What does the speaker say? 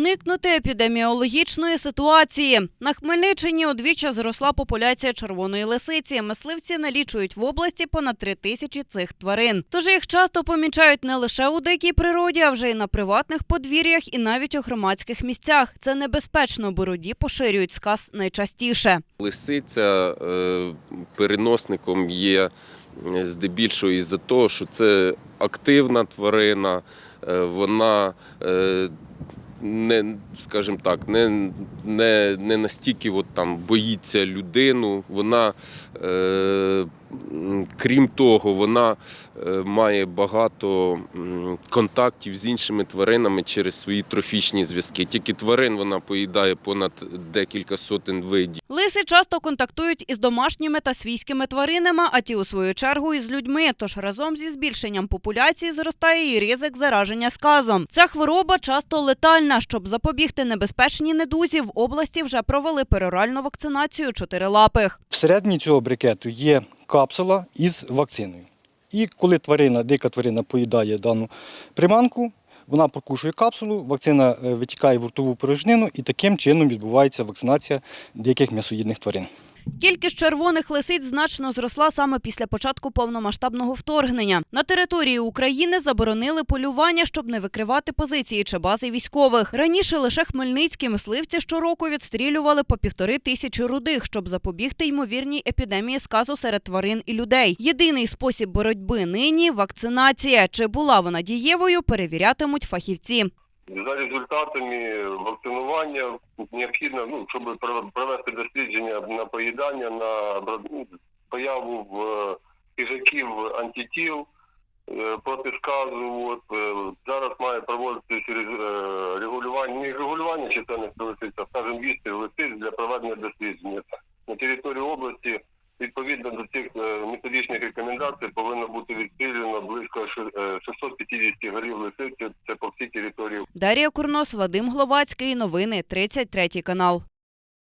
Уникнути епідеміологічної ситуації. На Хмельниччині удвічі зросла популяція червоної лисиці. Мисливці налічують в області понад три тисячі цих тварин. Тож їх часто помічають не лише у дикій природі, а вже й на приватних подвір'ях і навіть у громадських місцях. Це небезпечно, бороді поширюють сказ найчастіше. Лисиця е, переносником є е, здебільшого із-за того, що це активна тварина, е, вона не, скажімо так, не, не, не настільки от там боїться людину. Вона, е, крім того, вона е, має багато контактів з іншими тваринами через свої трофічні зв'язки. Тільки тварин вона поїдає понад декілька сотень видів. Лиси часто контактують із домашніми та свійськими тваринами, а ті, у свою чергу, із людьми. Тож разом зі збільшенням популяції зростає і ризик зараження сказом. Ця хвороба часто летальна. Щоб запобігти небезпечній недузі, в області вже провели пероральну вакцинацію чотирилапих. Всередині цього брикету є капсула із вакциною. І коли тварина, дика тварина поїдає дану приманку, вона прокушує капсулу, вакцина е, витікає в ротову порожнину і таким чином відбувається вакцинація деяких м'ясоїдних тварин. Кількість червоних лисиць значно зросла саме після початку повномасштабного вторгнення. На території України заборонили полювання, щоб не викривати позиції чи бази військових. Раніше лише хмельницькі мисливці щороку відстрілювали по півтори тисячі рудих, щоб запобігти ймовірній епідемії сказу серед тварин і людей. Єдиний спосіб боротьби нині вакцинація. Чи була вона дієвою, перевірятимуть фахівці. За результатами вакцинування необхідно, ну, щоб провести дослідження на поїдання, на ну, появу в е, хижаків антитіл е, проти сказу. От, е, зараз має проводитися регулювання, не регулювання чисельних лисиць, а скажімо, вісти лисиць для проведення дослідження. На території області відповідно до цих методичних рекомендацій повинно бути відстріляно 650 голів лисиці. Це по всій території Дар'я Курнос, Вадим Гловацький. Новини 33 канал.